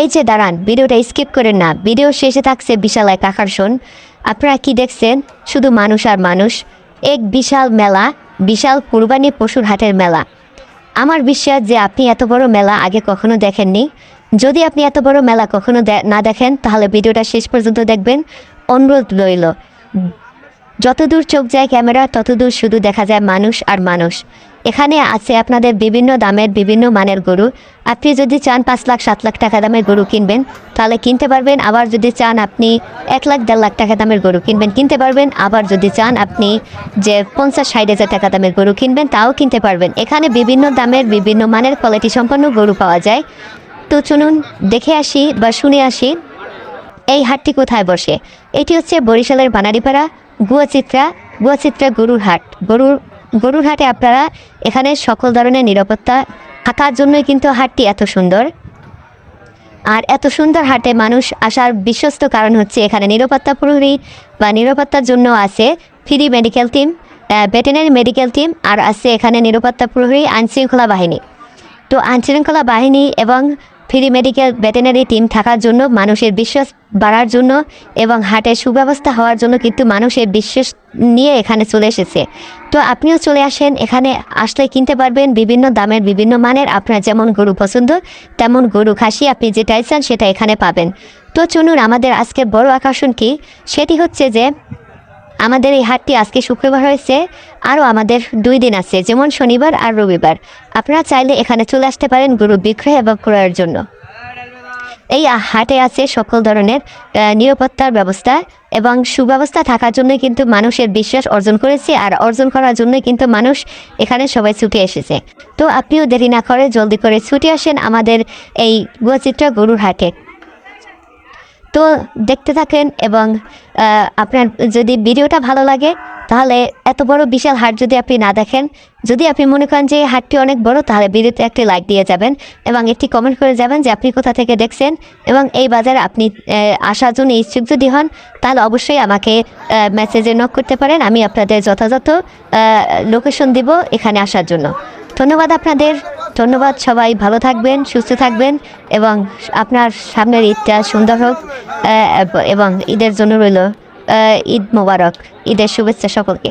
এই যে দাঁড়ান, ভিডিওটা স্কিপ করেন না। ভিডিও শেষে থাকছে বিশাল এক আকর্ষণ। আপনারা কি দেখছেন? শুধু মানুষ আর মানুষ। এক বিশাল মেলা, বিশাল কুরবানি পশুর হাটের মেলা। আমার বিশ্বাস যে আপনি এত বড় মেলা আগে কখনো দেখেননি। যদি আপনি এত বড় মেলা কখনো না দেখেন, তাহলে ভিডিওটা শেষ পর্যন্ত দেখবেন। অনুরোধ রইল। যতদূর চোখ যায় ক্যামেরা, ততদূর শুধু দেখা যায় মানুষ আর মানুষ। এখানে আছে আপনাদের বিভিন্ন দামের, বিভিন্ন মানের গরু। আপনি যদি চান পাঁচ লাখ, সাত লাখ টাকা দামের গরু কিনবেন, তাহলে কিনতে পারবেন। আবার যদি চান আপনি এক লাখ, দেড় লাখ টাকা দামের গরু কিনবেন, কিনতে পারবেন। আবার যদি চান আপনি যে পঞ্চাশ, ষাট হাজার টাকা দামের গরু কিনবেন, তাও কিনতে পারবেন। এখানে বিভিন্ন দামের, বিভিন্ন মানের কোয়ালিটি সম্পন্ন গরু পাওয়া যায়। তো চলুন দেখে আসি বা শুনে আসি এই হাটটি কোথায় বসে। এটি হচ্ছে বরিশালের বানারিপাড়া, গুয়াচিত্রা গুয়াচিত্রা গরুর হাট। গরুর গরুর হাটে আপনারা এখানে সকল ধরনের নিরাপত্তা থাকার জন্যই কিন্তু হাটটি এত সুন্দর। আর এত সুন্দর হাটে মানুষ আসার বিশ্বস্ত কারণ হচ্ছে এখানে নিরাপত্তা প্রহরী বা নিরাপত্তার জন্য আছে free medical team veterinary medical team আর আছে এখানে নিরাপত্তা প্রহরী আইনশৃঙ্খলা বাহিনী। তো আইনশৃঙ্খলা বাহিনী এবং ফ্রি মেডিকেল ভেটেনারি টিম থাকার জন্য মানুষের বিশ্বাস বাড়ার জন্য এবং হাটের সুব্যবস্থা হওয়ার জন্য কিন্তু মানুষের বিশ্বাস নিয়ে এখানে চলে এসেছে। তো আপনিও চলে আসেন, এখানে আসলে কিনতে পারবেন বিভিন্ন দামের বিভিন্ন মানের। আপনার যেমন গরু পছন্দ, তেমন গরু খাসি আপনি যেটাই চান সেটা এখানে পাবেন। তো চলুন, আমাদের আজকে বড় আকর্ষণ কি? সেটি হচ্ছে যে আমাদের এই হাটটি আজকে শুক্রবার হয়েছে, আরও আমাদের দুই দিন আছে, যেমন শনিবার আর রবিবার। আপনারা চাইলে এখানে চলে আসতে পারেন গরু বিক্রয় এবং ক্রয়ের জন্য। এই হাটে আছে সকল ধরনের নিরাপত্তার ব্যবস্থা এবং সুব্যবস্থা থাকার জন্য কিন্তু মানুষের বিশ্বাস অর্জন করেছে আর অর্জন করার জন্য কিন্তু মানুষ এখানে সবাই ছুটে এসেছে। তো আপনিও দেরি না করে জলদি করে ছুটে আসেন আমাদের এই গুয়াচিত্রা গরুর হাটে। তো দেখতে থাকেন এবং আপনার যদি ভিডিওটা ভালো লাগে, তাহলে এত বড় বিশাল হাট যদি আপনি না দেখেন, যদি আপনি মনে করেন যে হাটটি অনেক বড়, তাহলে ভিডিওতে একটি লাইক দিয়ে যাবেন এবং একটি কমেন্ট করে যাবেন যে আপনি কোথা থেকে দেখছেন এবং এই বাজারে আপনি আসার জন্য ইচ্ছুক যদি হন, তাহলে অবশ্যই আমাকে মেসেজে নক করতে পারেন। আমি আপনাদের যথাযথ লোকেশন দিব এখানে আসার জন্য। ধন্যবাদ আপনাদের। ধন্যবাদ সবাই, ভালো থাকবেন, সুস্থ থাকবেন এবং আপনার সামনের ঈদটা সুন্দর হোক এবং ঈদের জন্য রইল ঈদ মোবারক, ঈদের শুভেচ্ছা সকলকে।